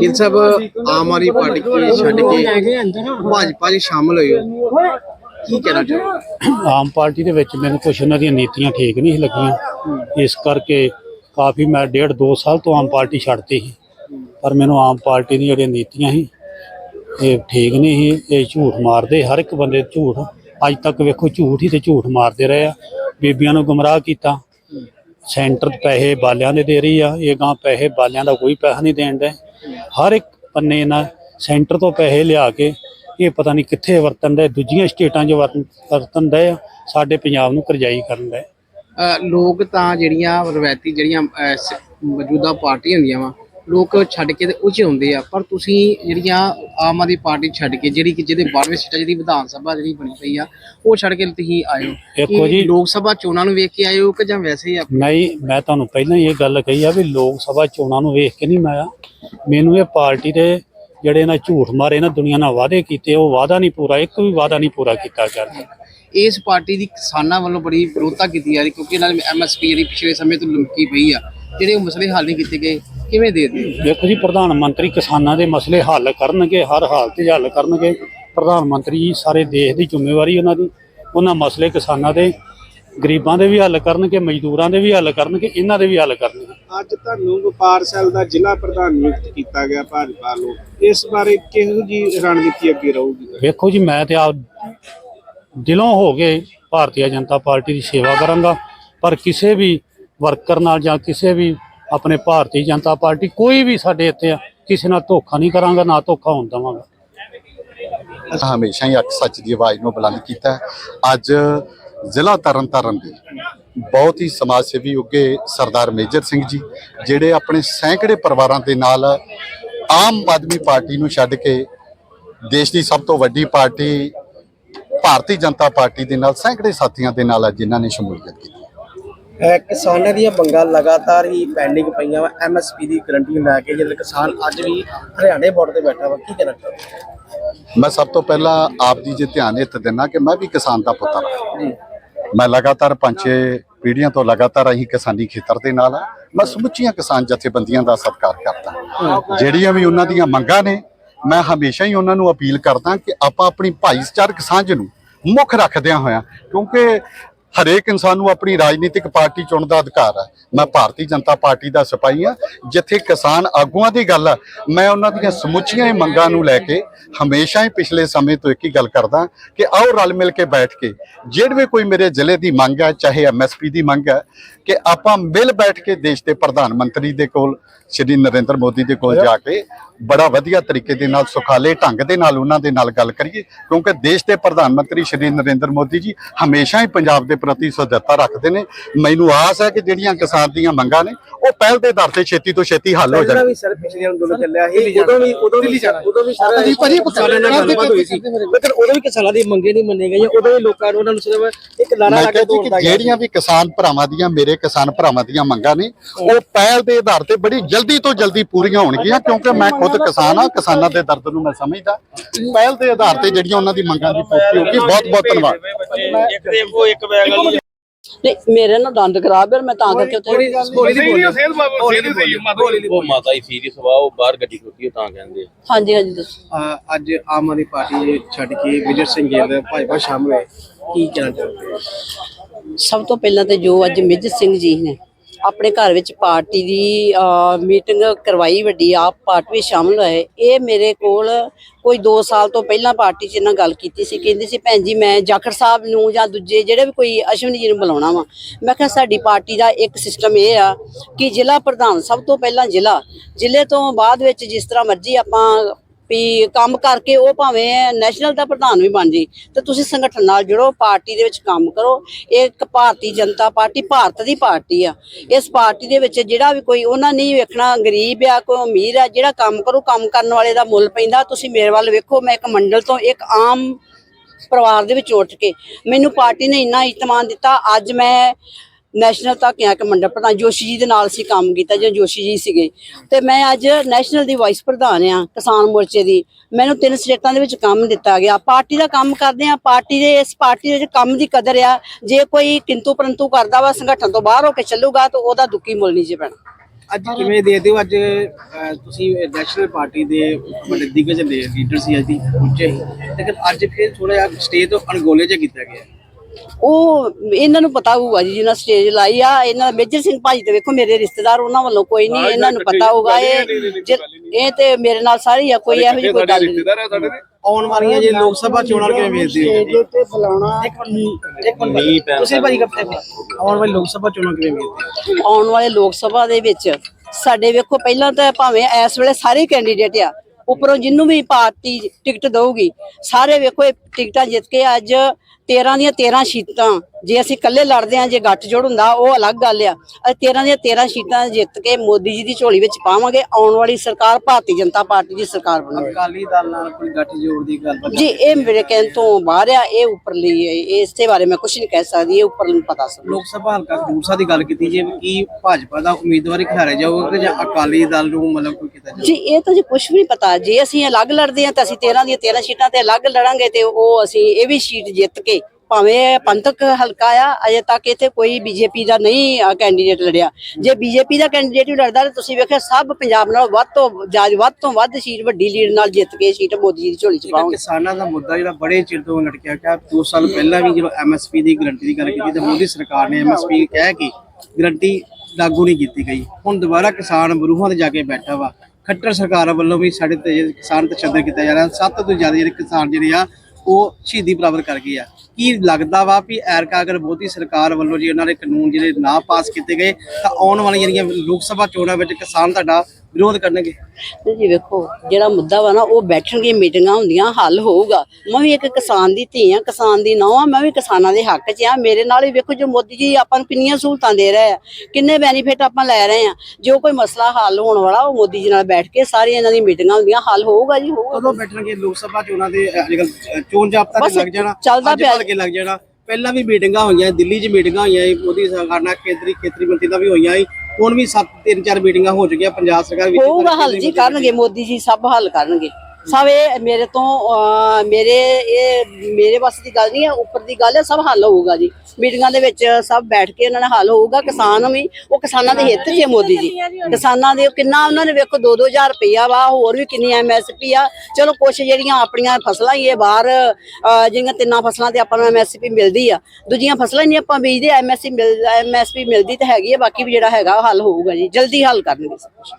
ਗਿੱਲ ਸਾਹਿਬ Aam Aadmi party ਕੀ ਛੱਡ ਕੇ ਭਾਜਪਾ 'ਚ ਸ਼ਾਮਲ ਹੋਏ ਹੋ। ਕੀ ਕਹਿਣਾ ਚਾਹੋਗੇ? ਆਮ ਪਾਰਟੀ ਦੇ ਵਿੱਚ ਮੈਨੂੰ ਕੁਛ ਉਹਨਾਂ ਦੀਆਂ ਨੀਤੀਆਂ ਠੀਕ ਨਹੀਂ ਲੱਗੀਆਂ। ਇਸ ਕਰਕੇ ਕਾਫੀ ਮੈਂ ਡੇਢ ਦੋ ਸਾਲ ਤੋਂ ਆਮ ਪਾਰਟੀ ਛੱਡਤੀ ਸੀ। ਪਰ ਮੈਨੂੰ ਆਮ ਪਾਰਟੀ ਦੀਆਂ ਜਿਹੜੀਆਂ ਨੀਤੀਆਂ ਸੀ ਇਹ ਠੀਕ ਨਹੀਂ ਸੀ। ਇਹ ਝੂਠ ਮਾਰਦੇ ਹਰ ਇੱਕ ਬੰਦੇ ਝੂਠ। ਅੱਜ ਤੱਕ ਵੇਖੋ ਝੂਠ ਹੀ ਤੇ ਝੂਠ ਮਾਰਦੇ ਰਹੇ ਆ। ਬੀਬੀਆਂ ਨੂੰ ਗੁੰਮਰਾਹ ਕੀਤਾ। ਸੈਂਟਰ ਪੈਸੇ ਬਾਲਿਆਂ ਦੇ ਦੇ ਰਹੀ ਆ, ਇਹ ਗਾਂ ਪੈਸੇ ਬਾਲਿਆਂ ਦਾ ਕੋਈ ਪੈਸਾ ਨਹੀਂ ਦੇਣ ਦੇ ਹਰ ਇੱਕ ਪੰਨੇ ਨਾਲ ਸੈਂਟਰ ਤੋਂ ਪੈਸੇ ਲਿਆ ਕੇ ਇਹ ਪਤਾ ਨਹੀਂ ਕਿੱਥੇ ਵਰਤਨ ਦੇ ਦੂਜੀਆਂ ਸਟੇਟਾਂ 'ਚ ਵਰਤਨ ਵਰਤਨ ਦੇ ਆ, ਸਾਡੇ ਪੰਜਾਬ ਨੂੰ ਕਰਜ਼ਾਈ ਕਰਨ ਦੇ ਲੋਕ ਤਾਂ ਜਿਹੜੀਆਂ ਰਵਾਇਤੀ ਜਿਹੜੀਆਂ ਮੌਜੂਦਾ ਪਾਰਟੀਆਂ ਹੁੰਦੀਆਂ ਵਾ ਲੋਕ ਛੱਡ ਕੇ ਤੇ ਉੱਚੇ ਹੁੰਦੇ ਆ ਪਰ ਤੁਸੀਂ ਜਿਹੜੀਆਂ ਆਮ ਆਦਮੀ ਪਾਰਟੀ ਛੱਡ ਕੇ ਜਿਹੜੀ ਕਿ ਜਿਹਦੇ 12ਵੇਂ ਸੀਟਾਂ ਜਿਹੜੀ ਵਿਧਾਨ ਸਭਾ ਜਿਹੜੀ ਬਣੀ ਪਈ ਆ ਉਹ ਛੱਡ ਕੇ ਤੁਸੀਂ ਹੋ। ਦੇਖੋ ਜੀ- ਲੋਕ ਸਭਾ ਚੋਣਾਂ ਨੂੰ ਵੇਖ ਕੇ ਹੋ ਕਿ ਜਾਂ ਵੈਸੇ ਹੀ ਆ? ਨਹੀਂ ਮੈਂ ਤੁਹਾਨੂੰ ਪਹਿਲਾਂ ਹੀ ਇਹ ਗੱਲ ਕਹੀ ਆ ਵੀ ਲੋਕ ਸਭਾ ਚੋਣਾਂ ਨੂੰ ਵੇਖ ਕੇ ਨਹੀਂ ਮੈਂ ਆਇਆ। ਮੈਨੂੰ ਇਹ ਪਾਰਟੀ ਦੇ ਜਿਹੜੇ ਇਹਨਾਂ ਝੂਠ ਮਾਰੇ ਨਾ ਦੁਨੀਆ ਨਾਲ ਵਾਅਦੇ ਕੀਤੇ ਉਹ ਵਾਅਦਾ ਨਹੀਂ ਪੂਰਾ ਇੱਕ ਵੀ ਵਾਅਦਾ ਨਹੀਂ ਪੂਰਾ ਕੀਤਾ ਗਿਆ। ਇਸ ਪਾਰਟੀ ਦੀ ਕਿਸਾਨਾਂ ਵੱਲੋਂ ਬੜੀ ਵਿਰੋਧਤਾ ਕੀਤੀ ਜਾ ਰਹੀ ਕਿਉਂਕਿ ਇਹਨਾਂ ਦੀ ਐਮਐਸਪੀ ਜਿਹੜੀ ਪਿਛਲੇ ਸਮੇਂ ਤੋਂ ਲੁਮਕੀ ਪਈ ਆ ਜਿਹੜੇ ਉਹ ਮਸਲੇ ਹੱਲ ਨਹੀਂ ਕੀਤੇ ਗਏ। ਕਿਵੇਂ ਦੇ ਦੇ ਦੇਖੋ ਜੀ ਪ੍ਰਧਾਨ ਮੰਤਰੀ ਕਿਸਾਨਾਂ ਦੇ ਮਸਲੇ ਹੱਲ ਕਰਨਗੇ ਹਰ ਹਾਲਤ 'ਚ ਹੱਲ ਕਰਨਗੇ। ਪ੍ਰਧਾਨ ਮੰਤਰੀ ਜੀ ਸਾਰੇ ਦੇਸ਼ ਦੀ ਜ਼ਿੰਮੇਵਾਰੀ ਉਹਨਾਂ ਦੀ। ਉਹਨਾਂ ਮਸਲੇ ਕਿਸਾਨਾਂ ਦੇ ਗਰੀਬਾਂ ਦੇ ਵੀ ਹੱਲ ਕਰਨਗੇ ਮਜ਼ਦੂਰਾਂ ਦੇ ਵੀ ਹੱਲ ਕਰਨਗੇ ਇਹਨਾਂ ਦੇ ਵੀ ਹੱਲ ਕਰਨਗੇ। ਅੱਜ ਤੁਹਾਨੂੰ ਵਪਾਰ ਸੈੱਲ ਦਾ ਜ਼ਿਲ੍ਹਾ ਪ੍ਰਧਾਨ ਨਿਯੁਕਤ ਕੀਤਾ ਗਿਆ ਭਾਜਪਾ ਵੱਲੋਂ। ਇਸ ਬਾਰੇ ਕਿਹੋ ਜੀ ਰਣਨੀਤੀ ਅੱਗੇ ਰਹੂਗੀ? ਵੇਖੋ ਜੀ ਮੈਂ ਤੇ ਆਪ ਦਿਲੋਂ ਹੋ ਕੇ ਭਾਰਤੀ ਜਨਤਾ ਪਾਰਟੀ ਦੀ ਸੇਵਾ ਕਰਾਂਗਾ ਪਰ ਕਿਸੇ ਵੀ ਵਰਕਰ ਨਾਲ ਜਾਂ ਕਿਸੇ ਵੀ ਆਪਣੇ ਭਾਰਤੀ ਜਨਤਾ ਪਾਰਟੀ ਕੋਈ ਵੀ ਸਾਡੇ ਇੱਥੇ ਆ, ਕਿਸੇ ਨਾਲ ਧੋਖਾ ਨਹੀਂ ਕਰਾਂਗਾ, ਨਾ ਧੋਖਾ ਹੋਣ ਦੇਵਾਂਗਾ। ਹਮੇਸ਼ਾ ਹੀ ਅੱਖ ਸੱਚ ਦੀ ਆਵਾਜ਼ ਨੂੰ ਬੁਲੰਦ ਕੀਤਾ ਅੱਜ ਜ਼ਿਲ੍ਹਾ ਤਰਨਤਾਰਨ ਦੇ ਬਹੁਤ ਹੀ ਸਮਾਜ ਸੇਵੀ ਉੱਗੇ ਸਰਦਾਰ ਮੇਜਰ ਸਿੰਘ ਜੀ, ਜਿਹੜੇ ਆਪਣੇ ਸੈਂਕੜੇ ਪਰਿਵਾਰਾਂ ਦੇ ਨਾਲ ਆਮ ਆਦਮੀ ਪਾਰਟੀ ਨੂੰ ਛੱਡ ਕੇ ਦੇਸ਼ ਦੀ ਸਭ ਤੋਂ ਵੱਡੀ ਪਾਰਟੀ, ਭਾਰਤੀ ਜਨਤਾ ਪਾਰਟੀ ਦੇ ਨਾਲ ਸੈਂਕੜੇ ਸਾਥੀਆਂ ਦੇ ਨਾਲ ਜਿਨ੍ਹਾਂ ਨੇ ਸ਼ਮੂਲੀਅਤ ਕੀਤੀ। ਕਿਸਾਨਾਂ ਦੀਆਂ ਮੰਗਾਂ ਲਗਾਤਾਰ ਹੀ ਪੈਂਡਿੰਗ ਪਈਆਂ ਵਾ। ਐਮਐਸਪੀ ਦੀ ਗਰੰਟੀ ਲੈ ਕੇ ਜਿਹੜੇ ਕਿਸਾਨ ਅੱਜ ਵੀ ਹਰਿਆਣੇ ਬਾਰਡਰ ਤੇ ਬੈਠਾ ਵਾ। ਕੀ ਕਹਿਣਾ ਚਾਹੁੰਦੇ ਮੈਂ ਸਭ ਤੋਂ ਪਹਿਲਾਂ ਆਪ ਦੀ ਜੇ ਧਿਆਨ ਇਹ ਦਿੰਦਾ ਕਿ ਮੈਂ ਵੀ ਕਿਸਾਨ ਦਾ ਪੁੱਤਰ ਹਾਂ। ਜੀ। ਮੈਂ ਲਗਾਤਾਰ ਪੰਜ ਛੇ ਪੀੜ੍ਹੀਆਂ ਤੋਂ ਲਗਾਤਾਰ ਅਸੀਂ ਕਿਸਾਨੀ ਖੇਤਰ ਦੇ ਨਾਲ ਆ ਮੈਂ ਸਮੁੱਚੀਆਂ ਕਿਸਾਨ ਜਥੇਬੰਦੀਆਂ ਦਾ ਸਤਿਕਾਰ ਕਰਦਾ ਜਿਹੜੀਆਂ ਵੀ ਉਹਨਾਂ ਦੀਆਂ ਮੰਗਾਂ ਨੇ ਮੈਂ ਹਮੇਸ਼ਾ ਹੀ ਉਹਨਾਂ ਨੂੰ ਅਪੀਲ ਕਰਦਾ ਕਿ ਆਪਾਂ ਆਪਣੀ ਭਾਈਚਾਰਕ ਸਾਂਝ ਨੂੰ ਮੁੱਖ ਰੱਖਦਿਆਂ ਹੋਇਆਂ ਕਿਉਂਕਿ ਹਰੇਕ ਇਨਸਾਨ ਨੂੰ ਆਪਣੀ ਰਾਜਨੀਤਿਕ ਪਾਰਟੀ ਚੁਣਨ ਦਾ ਅਧਿਕਾਰ ਹੈ। ਮੈਂ ਭਾਰਤੀ ਜਨਤਾ ਪਾਰਟੀ ਦਾ ਸਿਪਾਹੀ ਹਾਂ। ਜਿੱਥੇ ਕਿਸਾਨ ਆਗੂਆਂ ਦੀ ਗੱਲ ਹੈ ਮੈਂ ਉਹਨਾਂ ਦੀਆਂ ਸਮੁੱਚੀਆਂ ਹੀ ਮੰਗਾਂ ਨੂੰ ਲੈ ਕੇ ਹਮੇਸ਼ਾ ਹੀ ਪਿਛਲੇ ਸਮੇਂ ਤੋਂ ਇੱਕ ਹੀ ਗੱਲ ਕਰਦਾ ਕਿ ਆਓ ਰਲ ਮਿਲ ਕੇ ਬੈਠ ਕੇ, ਜਿਹੜੇ ਵੀ ਕੋਈ ਮੇਰੇ ਜ਼ਿਲ੍ਹੇ ਦੀ ਮੰਗ ਹੈ, ਚਾਹੇ ਐਮਐਸਪੀ ਦੀ ਮੰਗ ਹੈ, ਕਿ ਆਪਾਂ ਮਿਲ ਬੈਠ ਕੇ ਦੇਸ਼ ਦੇ ਪ੍ਰਧਾਨ ਮੰਤਰੀ ਦੇ ਕੋਲ ਸ਼੍ਰੀ ਨਰਿੰਦਰ ਮੋਦੀ ਦੇ ਕੋਲ ਜਾ ਕੇ ਬੜਾ ਵਧੀਆ ਤਰੀਕੇ ਦੇ ਨਾਲ ਸੁਖਾਲੇ ਢੰਗ ਦੇ ਨਾਲ ਉਹਨਾਂ ਦੇ ਨਾਲ ਗੱਲ ਕਰੀਏ ਕਿਉਂਕਿ ਦੇਸ਼ ਦੇ ਪ੍ਰਧਾਨ ਮੰਤਰੀ ਸ਼੍ਰੀ ਨਰਿੰਦਰ ਮੋਦੀ ਜੀ ਹਮੇਸ਼ਾ ਹੀ ਪੰਜਾਬ ਦੇ ਪ੍ਰਤੀ ਸਦਰਤਾ ਰੱਖਦੇ ਨੇ। ਮੈਨੂੰ ਆਸ ਹੈ ਕਿ ਜਿਹੜੀਆਂ ਕਿਸਾਨ ਦੀਆਂ ਮੰਗਾਂ ਨੇ ਉਹ ਪਹਿਲ ਦੇ ਆਧਾਰ ਤੇ ਛੇਤੀ ਤੋਂ ਛੇਤੀ ਹੱਲ ਹੋ ਜਾਣ। ਵੀ ਸਰ ਪਿਛਲੇ ਅੰਦੋਲਨ ਚੱਲਿਆ ਸੀ ਉਦੋਂ ਵੀ ਉਦੋਂ ਵੀ ਉਦੋਂ ਵੀ ਸਾਰਾ ਭਾਜੀ, ਭਾਜੀ, ਕਿਸਾਨਾਂ ਨਾਲ ਗੱਲਬਾਤ ਹੋਈ ਸੀ। ਲੇਕਿਨ ਉਦੋਂ ਵੀ ਕਿਸਾਨਾਂ ਦੀ ਮੰਗੇ ਨਹੀਂ ਮੰਨੇ ਗਈਆਂ ਉਦੋਂ ਵੀ ਲੋਕਾਂ ਨੂੰ ਉਹਨਾਂ ਨੂੰ ਸਿਰਫ ਇੱਕ ਨਾਰਾ ਮੈਂ ਲਾ ਕੇ ਕਿਹਾ ਜੀ ਤੋੜਦਾ ਕਿ ਗਿਆ ਜਿਹੜੀਆਂ ਵੀ ਕਿਸਾਨ ਭਰਾਵਾਂ ਦੀਆਂ ਮੇਰੇ ਕਿਸਾਨ ਭਰਾਵਾਂ ਦੀਆਂ ਮੰਗਾਂ ਨੇ ਉਹ ਪਹਿਲ ਦੇ ਆਧਾਰ ਤੇ ਬੜੀ ਜਲਦੀ ਤੋਂ ਜਲਦੀ ਪੂਰੀਆਂ ਹੋਣਗੀਆਂ ਕਿਉਂਕਿ ਮੈਂ ਖੁਦ ਕਿਸਾਨ ਆ ਕਿਸਾਨਾਂ ਦੇ ਦਰਦ ਨੂੰ ਮੈਂ ਸਮਝਦਾ। ਪਹਿਲ ਦੇ ਆਧਾਰ ਤੇ ਜਿਹੜੀਆਂ ਉਹਨਾਂ ਦੀ ਮੰਗਾਂ ਦੀ ਪੂਰਤੀ ਹੋਊਗੀ ਬਹੁਤ ਬਹੁਤ ਧੰਨਵਾਦ। ਨਹੀਂ ਮੇਰੇ ਨਾਲ ਦੰਦ ਖਰਾਬ ਹੈ ਮੈਂ ਤਾਂ ਕਰਕੇ ਉੱਥੇ ਉਹ ਮਾਤਾ ਹੀ ਸੀਰੀਅਸ ਵਾ ਉਹ ਬਾਹਰ ਗੱਡੀ ਖੋਤੀ ਤਾਂ ਕਹਿੰਦੇ। ਹਾਂਜੀ ਹਾਂਜੀ ਦੱਸੋ। ਅੱਜ ਆਮ ਆਦਮੀ ਪਾਰਟੀ ਛੱਡ ਕੇ ਵਿਜੇ ਸਿੰਘ ਗਿੱਲ ਭਾਜਪਾ ਸ਼ਾਮਲ ਹੋਏ ਕੀ ਕਹਿਣਾ ਚਾਹੁੰਦੇ ਸਭ ਤੋਂ ਪਹਿਲਾਂ ਤੇ ਜੋ ਅੱਜ ਮੇਜਰ ਸਿੰਘ ਜੀ ਨੇ ਆਪਣੇ ਘਰ ਵਿੱਚ ਪਾਰਟੀ ਦੀ ਮੀਟਿੰਗ ਕਰਵਾਈ ਵੱਡੀ, ਆਪ ਪਾਰਟੀ ਵਿੱਚ ਸ਼ਾਮਲ ਹੋਏ। ਇਹ ਮੇਰੇ ਕੋਲ ਕੋਈ 2 ਸਾਲ ਤੋਂ ਪਹਿਲਾਂ ਪਾਰਟੀ 'ਚ ਇਹਨਾਂ ਗੱਲ ਕੀਤੀ ਸੀ। ਕਹਿੰਦੇ ਸੀ, ਭੈਣ ਜੀ, ਮੈਂ ਜਾਖੜ ਸਾਹਿਬ ਨੂੰ ਜਾਂ ਦੂਜੇ ਜਿਹੜੇ ਵੀ ਕੋਈ ਅਸ਼ਵਨੀ ਜੀ ਨੂੰ ਬੁਲਾਉਣਾ ਵਾ। ਮੈਂ ਕਿਹਾ, ਸਾਡੀ ਪਾਰਟੀ ਦਾ ਇੱਕ ਸਿਸਟਮ ਇਹ ਆ ਕਿ ਜ਼ਿਲ੍ਹਾ ਪ੍ਰਧਾਨ ਸਭ ਤੋਂ ਪਹਿਲਾਂ ਜ਼ਿਲ੍ਹਾ। ਜ਼ਿਲ੍ਹੇ ਤੋਂ ਬਾਅਦ ਵਿੱਚ ਜਿਸ ਤਰ੍ਹਾਂ ਮਰਜ਼ੀ ਆਪਾਂ ਵੀ ਕੰਮ ਕਰਕੇ ਉਹ ਭਾਵੇਂ ਨੈਸ਼ਨਲ ਦਾ ਪ੍ਰਧਾਨ ਵੀ ਬਣ ਜੀ, ਤੇ ਤੁਸੀਂ ਸੰਗਠਨ ਨਾਲ ਜੁੜੋ, ਪਾਰਟੀ ਦੇ ਵਿੱਚ ਕੰਮ ਕਰੋ। ਇਹ ਇੱਕ ਭਾਰਤੀ ਜਨਤਾ ਪਾਰਟੀ, ਭਾਰਤ ਦੀ ਪਾਰਟੀ ਆ। ਇਸ ਪਾਰਟੀ ਦੇ ਵਿੱਚ ਜਿਹੜਾ ਵੀ ਕੋਈ, ਉਹਨਾਂ ਨਹੀਂ ਵੇਖਣਾ ਗਰੀਬ ਆ, ਕੋਈ ਅਮੀਰ ਆ, ਜਿਹੜਾ ਕੰਮ ਕਰੂ, ਕੰਮ ਕਰਨ ਵਾਲੇ ਦਾ ਮੁੱਲ ਪੈਂਦਾ, ਤੁਸੀਂ ਮੇਰੇ ਵੱਲ ਵੇਖੋ, ਮੈਂ ਇੱਕ ਮੰਡਲ ਤੋਂ ਇੱਕ ਆਮ ਪਰਿਵਾਰ ਦੇ ਵਿੱਚ ਉੱਠ ਕੇ ਮੈਨੂੰ ਪਾਰਟੀ ਨੇ ਇੰਨਾ ਇਤਮਾਨ ਦਿੱਤਾ, ਅੱਜ ਮੈਂ ਨੈਸ਼ਨਲ ਤੱਕ ਆ ਕਿ ਮੰਡਲ ਪ੍ਰਧਾਨ ਜੋਸ਼ੀ ਜੀ ਦੇ ਨਾਲ ਸੀ ਕੰਮ ਕੀਤਾ ਜਦੋਂ ਜੋਸ਼ੀ ਜੀ ਸੀਗੇ। ਤੇ ਮੈਂ ਅੱਜ ਨੈਸ਼ਨਲ ਦੀ ਵਾਈਸ ਪ੍ਰਧਾਨ ਆ ਕਿਸਾਨ ਮੋਰਚੇ ਦੀ। ਮੈਨੂੰ ਤਿੰਨ ਸਟੇਟਾਂ ਦੇ ਵਿੱਚ ਕੰਮ ਦਿੱਤਾ ਗਿਆ। ਪਾਰਟੀ ਦਾ ਕੰਮ ਕਰਦੇ ਆ, ਪਾਰਟੀ ਦੇ, ਇਸ ਪਾਰਟੀ ਦੇ ਵਿੱਚ ਕੰਮ ਦੀ ਕਦਰ ਆ। ਜੇ ਕੋਈ ਕਿੰਤੂ ਪਰੰਤੂ ਕਰਦਾ ਵਾ, ਸੰਗਠਨ ਤੋਂ ਬਾਹਰ ਹੋ ਕੇ ਚੱਲੂਗਾ, ਤਾਂ ਉਹਦਾ ਦੁੱਕੀ ਮੁੱਲ ਨਹੀਂ ਜੇ ਪੈਣਾ। ਅੱਜ ਕਿਵੇਂ ਦੇਖਦੇ ਹੋ ਅੱਜ ਤੁਸੀਂ ਨੈਸ਼ਨਲ ਪਾਰਟੀ ਦੇ ਵੱਡੇ ਦਿਗਜ ਦੇ ਲੀਡਰ ਸੀ, ਅੱਜ ਦੀ ਪਹੁੰਚੇ ਲੇਕਿਨ ਅੱਜ ਫਿਰ ਥੋੜਾ ਜਿਹਾ ਸਟੇਜ ਤੋਂ ਅਣਗੋਲੇ ਜਿਹਾ ਕੀਤਾ ਗਿਆ। ਉਹ ਇਹਨਾਂ ਨੂੰ ਪਤਾ ਹੋਊਗਾ ਜੀ ਜਿਹਨਾਂ ਸਟੇਜ ਲਾਈ ਆ ਇਹਨਾਂ ਦਾ ਮੇਜਰ ਸਿੰਘ ਭਾਜੀ ਤੇ ਵੇਖੋ ਮੇਰੇ ਰਿਸ਼ਤੇਦਾਰ ਉਹਨਾਂ ਵੱਲੋਂ ਕੋਈ ਨਹੀਂ ਇਹਨਾਂ ਨੂੰ ਪਤਾ ਹੋਊਗਾ ਇਹ ਇਹ ਤੇ ਮੇਰੇ ਨਾਲ ਸਾਰੀ ਆ ਕੋਈ ਇਹੋ ਜਿਹੀ ਕੋਈ ਗੱਲ ਨਹੀਂ। ਆਉਣ ਵਾਲੀਆਂ ਜੇ ਲੋਕ ਸਭਾ ਚੋਣਾਂ ਕਿਵੇਂ ਵੇਖਦੇ ਹੋ? ਇੱਕ ਮਿੰਟ ਇੱਕ ਮਿੰਟ। ਤੁਸੀਂ ਭਾਜੀ ਕੱਪੜੇ ਆਉਣ ਵਾਲੀ ਲੋਕ ਸਭਾ ਚੋਣਾਂ ਕਿਵੇਂ ਵੇਖਦੇ ਹੋ? ਆਉਣ ਵਾਲੇ ਲੋਕ ਸਭਾ ਦੇ ਵਿੱਚ ਸਾਡੇ ਵੇਖੋ ਪਹਿਲਾਂ ਤਾਂ ਭਾਵੇਂ ਇਸ ਵੇਲੇ ਸਾਰੇ ਕੈਂਡੀਡੇਟ ਆ ਉੱਪਰੋਂ ਜਿੰਨੂੰ ਵੀ ਪਾਰਟੀ ਟਿਕਟ ਦਊਗੀ ਸਾਰੇ ਵੇਖੋ ਇਹ ਟਿਕਟਾਂ ਜਿੱਤ ਕੇ ਅੱਜ 13 ਦੀਆਂ 13 ਸੀਟਾਂ ਜੇ ਅਸੀਂ ਇਕੱਲੇ ਲੜਦੇ ਆ ਜੇ ਗੱਠ ਜੋੜ ਹੁੰਦਾ ਉਹ ਅਲੱਗ ਗੱਲ ਆ। ਅਸੀਂ 13 ਦੀਆਂ 13 ਸੀਟਾਂ ਜਿੱਤ ਕੇ ਮੋਦੀ ਜੀ ਦੀ ਝੋਲੀ ਵਿੱਚ ਪਾਵਾਂਗੇ ਆਉਣ ਵਾਲੀ ਸਰਕਾਰ ਭਾਰਤੀ ਜਨਤਾ ਪਾਰਟੀ ਦੀ ਸਰਕਾਰ ਬਣਾਵਾਂਗੇ ਅਕਾਲੀ ਦਲ ਨਾਲ ਕੋਈ ਗੱਠ ਜੋੜ ਦੀ ਗੱਲ ਜੀ ਇਹ ਮੇਰੇ ਕਹਿਣ ਤੋਂ ਬਾਹਰ ਆ ਇਹ ਉੱਪਰਲੀ ਹੈ ਇਸ ਦੇ ਬਾਰੇ ਮੈਂ ਕੁਝ ਨਹੀਂ ਕਹਿ ਸਕਦੀ ਇਹ ਉੱਪਰ ਨੂੰ ਪਤਾ ਸਭ। ਲੋਕ ਸਭਾ ਹਲਕਾ ਖਡੂਰ ਦੀ ਗੱਲ ਕੀਤੀ ਜੇ ਕੀ ਭਾਜਪਾ ਦਾ ਉਮੀਦਵਾਰ ਖਿਲਾਰਿਆ ਜਾਊਗਾ ਜਾਂ ਅਕਾਲੀ ਦਲ ਨੂੰ ਮਤਲਬ ਕੋਈ ਕੀਤਾ ਜਾਊਗਾ? ਜੀ ਇਹ ਤਾਂ ਜੀ ਕੁਝ ਵੀ ਨਹੀਂ ਪਤਾ। ਜੇ ਅਸੀਂ ਅਲੱਗ ਲੜਦੇ ਹਾਂ ਤਾਂ ਅਸੀਂ 13 ਦੀਆਂ 13 ਸੀਟਾਂ ਤੇ ਅਲੱਗ ਲੜਾਂਗੇ ਤੇ ਉਹ ਅਸੀਂ ਇਹ ਵੀ ਸੀਟ ਜਿੱਤ ਕੇ ਭਾਵੇਂ ਪੰਥਕ ਹਲਕਾ ਆ ਅਜੇ ਤੱਕ ਇੱਥੇ ਕੋਈ ਬੀਜੇਪੀ ਦਾ ਨਹੀਂ ਕੈਂਡੀਡੇਟ ਲੜਿਆ। ਜੇ ਬੀਜੇਪੀ ਦਾ ਕੈਂਡੀਡੇਟ ਵੀ ਲੜਦਾ ਤਾਂ ਤੁਸੀਂ ਵੇਖਿਆ ਸਭ ਪੰਜਾਬ ਨਾਲ ਵੱਧ ਤੋਂ ਜ਼ਿਆਦਾ ਵੱਧ ਤੋਂ ਵੱਧ ਸੀਟ ਵੱਡੀ ਲੀਡ ਨਾਲ ਜਿੱਤ ਕੇ ਸੀਟ ਮੋਦੀ ਜੀ ਦੀ ਝੋਲੀ ਚ ਪਾਉਣਗੇ। ਕਿਸਾਨਾਂ ਦਾ ਮੁੱਦਾ ਜਿਹੜਾ ਬੜੇ ਚਿਰ ਤੋਂ ਲਟਕਿਆ ਕਿ 2 ਸਾਲ ਪਹਿਲਾਂ ਵੀ ਜਦੋਂ ਐਮਐਸਪੀ ਦੀ ਗਰੰਟੀ ਦੀ ਗੱਲ ਕੀਤੀ ਤੇ ਮੋਦੀ ਸਰਕਾਰ ਨੇ ਐਮਐਸਪੀ ਕਹਿ ਕੇ ਗਰੰਟੀ ਲਾਗੂ ਨਹੀਂ ਕੀਤੀ ਗਈ। ਹੁਣ ਦੁਬਾਰਾ ਕਿਸਾਨ ਬਰੂਹਾਂ ਤੇ ਜਾ ਕੇ ਬੈਠਾ ਵਾ। ਖੱਟਰ ਸਰਕਾਰ ਵੱਲੋਂ ਵੀ ਸਾਡੇ ਤੇ ਕਿਸਾਨ ਤਸ਼ੱਦਦ ਕੀਤਾ ਜਾ ਰਿਹਾ। ਸੱਤ ਤੋਂ ਜ਼ਿਆਦਾ ਜਿਹੜੇ ਕਿਸਾਨ ਜਿਹੜੇ ਆ ਉਹ ਸ਼ਹੀਦੀ ਬਰਾਬਰ ਕਰ ਗਈ ਆ। ਕੀ ਲੱਗਦਾ ਵਾ ਵੀ ਐਰਕਾ ਅਗਰ ਬਹੁਤੀ ਸਰਕਾਰ ਵੱਲੋਂ ਜੇ ਉਹਨਾਂ ਦੇ ਕਾਨੂੰਨ ਜਿਹੜੇ ਨਾ ਪਾਸ ਕੀਤੇ ਗਏ, ਤਾਂ ਆਉਣ ਵਾਲੀਆਂ ਜਿਹੜੀਆਂ ਲੋਕ ਸਭਾ ਚੋਣਾਂ ਵਿੱਚ ਕਿਸਾਨ ਤੁਹਾਡਾ ਵਿਰੋਧ ਕਰਨਗੇ? ਤੇ ਜੀ ਵੇਖੋ ਜਿਹੜਾ ਮੁੱਦਾ ਵਾ ਨਾ ਉਹ ਬੈਠਣਗੇ ਮੀਟਿੰਗਾਂ ਹੁੰਦੀਆਂ ਹੱਲ ਹੋਊਗਾ। ਮੈਂ ਵੀ ਇੱਕ ਕਿਸਾਨ ਦੀ ਧੀ ਆ ਕਿਸਾਨ ਦੀ ਨੌਂ ਆ ਮੈਂ ਵੀ ਕਿਸਾਨਾਂ ਦੇ ਹੱਕ 'ਚ ਆ। ਮੇਰੇ ਨਾਲ ਹੀ ਵੇਖੋ ਜੋ ਮੋਦੀ ਜੀ ਆਪਾਂ ਨੂੰ ਕਿੰਨੀਆਂ ਸਹੂਲਤਾਂ ਦੇ ਰਹੇ ਆ ਕਿੰਨੇ ਬੈਨੀਫਿਟ ਆਪਾਂ ਲੈ ਰਹੇ ਆ। ਜੋ ਕੋਈ ਮਸਲਾ ਹੱਲ ਹੋਣ ਵਾਲਾ ਉਹ ਮੋਦੀ ਜੀ ਨਾਲ ਬੈਠ ਕੇ ਸਾਰੀਆਂ ਇਹਨਾਂ ਦੀ ਮੀਟਿੰਗਾਂ ਹੁੰਦੀਆਂ ਹੱਲ ਹੋਊਗਾ ਜੀ ਹੋਊਗਾ। ਕਦੋਂ ਬੈਠਣਗੇ ਲੋਕ ਸਭਾ ਚੋਣਾਂ ਦੇ ਅੱਜਕੱਲ ਚੋਣ ਜਾਬਤਾ ਤੇ ਲੱਗ ਜਾਣਾ ਚੱਲਦਾ ਪਿਆ। ਭਲਕੇ ਲੱਗ ਜਾਣਾ। ਪਹਿਲਾਂ ਵੀ ਮੀਟਿੰਗਾਂ ਹੋਈਆਂ ਦਿੱਲੀ 'ਚ ਮੀਟਿੰਗਾਂ ਹੋਈਆਂ ਸੀ, ਮੋਦੀ ਸਰਕਾਰ ਨਾਲ ਕੇਂਦਰੀ ਖੇਤਰੀ ਮੰਤਰੀ ਦਾ ਵੀ ਹੋਈਆਂ ਸੀ। ਹੁਣ ਵੀ ਸੱਤ ਤਿੰਨ ਚਾਰ ਮੀਟਿੰਗਾਂ ਹੋ ਚੁੱਕੀਆਂ ਪੰਜਾਬ ਸਰਕਾਰ ਵਿੱਚ ਹੋਊਗਾ ਹੱਲ ਜੀ ਕਰਨਗੇ ਮੋਦੀ ਜੀ ਸਭ ਹੱਲ ਕਰਨਗੇ। ਸਭ ਇਹ ਮੇਰੇ ਤੋਂ ਮੇਰੇ ਇਹ ਮੇਰੇ ਵੱਸ ਦੀ ਗੱਲ ਨਹੀਂ ਹੈ, ਉੱਪਰ ਦੀ ਗੱਲ ਹੈ, ਸਭ ਹੱਲ ਹੋਊਗਾ ਜੀ। ਮੀਟਿੰਗਾਂ ਦੇ ਵਿੱਚ ਸਭ ਬੈਠ ਕੇ ਉਹਨਾਂ ਨਾਲ ਹੱਲ ਹੋਊਗਾ। ਕਿਸਾਨ ਵੀ, ਉਹ ਕਿਸਾਨਾਂ ਦੇ ਹਿੱਤ 'ਚ ਹੈ ਮੋਦੀ ਜੀ। ਕਿਸਾਨਾਂ ਦੇ ਕਿੰਨਾ, ਉਹਨਾਂ ਨੇ ਵੇਖੋ 2-2000 ਰੁਪਈਆ ਵਾ, ਹੋਰ ਵੀ ਕਿੰਨੀ ਐਮਐਸਪੀ ਆ। ਚਲੋ, ਕੁਛ ਜਿਹੜੀਆਂ ਆਪਣੀਆਂ ਫਸਲਾਂ ਹੀ ਇਹ ਬਾਹਰ ਜਿਹੜੀਆਂ ਤਿੰਨਾਂ ਫਸਲਾਂ ਤੇ ਆਪਾਂ ਨੂੰ ਐਮਐਸਪੀ ਮਿਲਦੀ ਆ। ਦੂਜੀਆਂ ਫਸਲਾਂ ਹੀ ਨਹੀਂ ਆਪਾਂ ਬੀਜਦੇ ਐਮਐਸਪੀ ਮਿਲ ਐਮਐਸਪੀ ਮਿਲਦੀ ਤਾਂ ਹੈਗੀ ਆ, ਬਾਕੀ ਵੀ ਜਿਹੜਾ ਹੈਗਾ ਉਹ ਹੱਲ ਹੋਊਗਾ ਜੀ। ਜਲਦੀ ਹੱਲ ਕਰਨਗੇ। ਸਭ ਕੁਛ